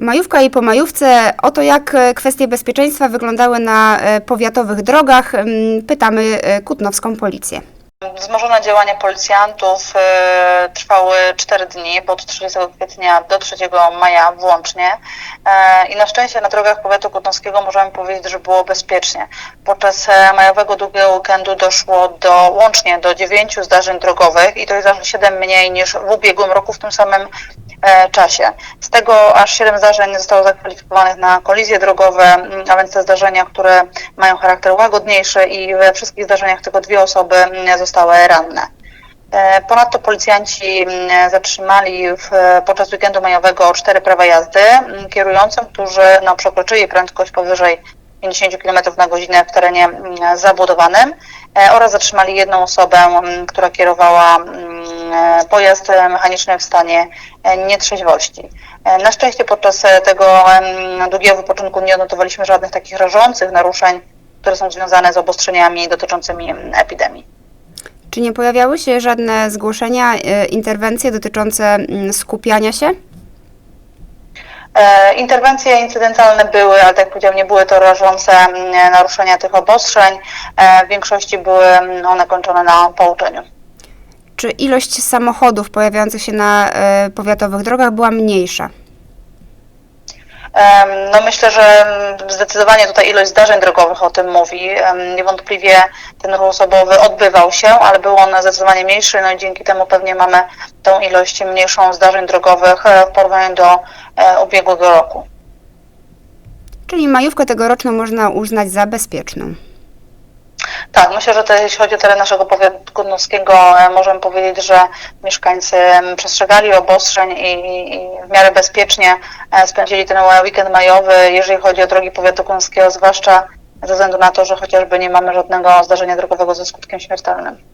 Majówka i po majówce o to, jak e, kwestie bezpieczeństwa wyglądały na e, powiatowych drogach, mm, pytamy e, kutnowską policję. Wzmożone działania policjantów trwały 4 dni, od 30 kwietnia do 3 maja włącznie. I na szczęście na drogach powiatu kutnowskiego możemy powiedzieć, że było bezpiecznie. Podczas majowego długiego weekendu doszło do łącznie do 9 zdarzeń drogowych i to jest aż 7 mniej niż w ubiegłym roku w tym samym czasie. Z tego aż 7 zdarzeń zostało zakwalifikowanych na kolizje drogowe, m, a więc te zdarzenia, które mają charakter łagodniejszy i we wszystkich zdarzeniach tylko dwie osoby m, zostały ranne. E, Ponadto policjanci m, zatrzymali w, podczas weekendu majowego cztery prawa jazdy kierującym, którzy no, przekroczyli prędkość powyżej 50 km na godzinę w terenie m, zabudowanym e, oraz zatrzymali jedną osobę, m, która kierowała m, e, pojazd e, mechaniczny w stanie nietrzeźwości. Na szczęście podczas tego długiego wypoczynku nie odnotowaliśmy żadnych takich rażących naruszeń, które są związane z obostrzeniami dotyczącymi em, epidemii. Czy nie pojawiały się żadne zgłoszenia, interwencje dotyczące mm, skupiania się? E, Interwencje incydentalne były, ale tak jak powiedziałam, nie były to rażące mm, naruszenia tych obostrzeń. E, W większości były mm, one kończone na pouczeniu. Czy ilość samochodów pojawiających się na e, powiatowych drogach była mniejsza? No myślę, że zdecydowanie tutaj ilość zdarzeń drogowych o tym mówi. Niewątpliwie ten ruch osobowy odbywał się, ale był on zdecydowanie mniejszy, no i dzięki temu pewnie mamy tą ilość mniejszą zdarzeń drogowych e, w porównaniu do e, ubiegłego roku. Czyli majówkę tegoroczną można uznać za bezpieczną. Tak, myślę, że to, jeśli chodzi o teren naszego powiatu kutnowskiego, e, możemy powiedzieć, że mieszkańcy przestrzegali obostrzeń i, i, w miarę bezpiecznie e, spędzili ten weekend majowy, jeżeli chodzi o drogi powiatu kutnowskiego, zwłaszcza ze względu na to, że chociażby nie mamy żadnego zdarzenia drogowego ze skutkiem śmiertelnym.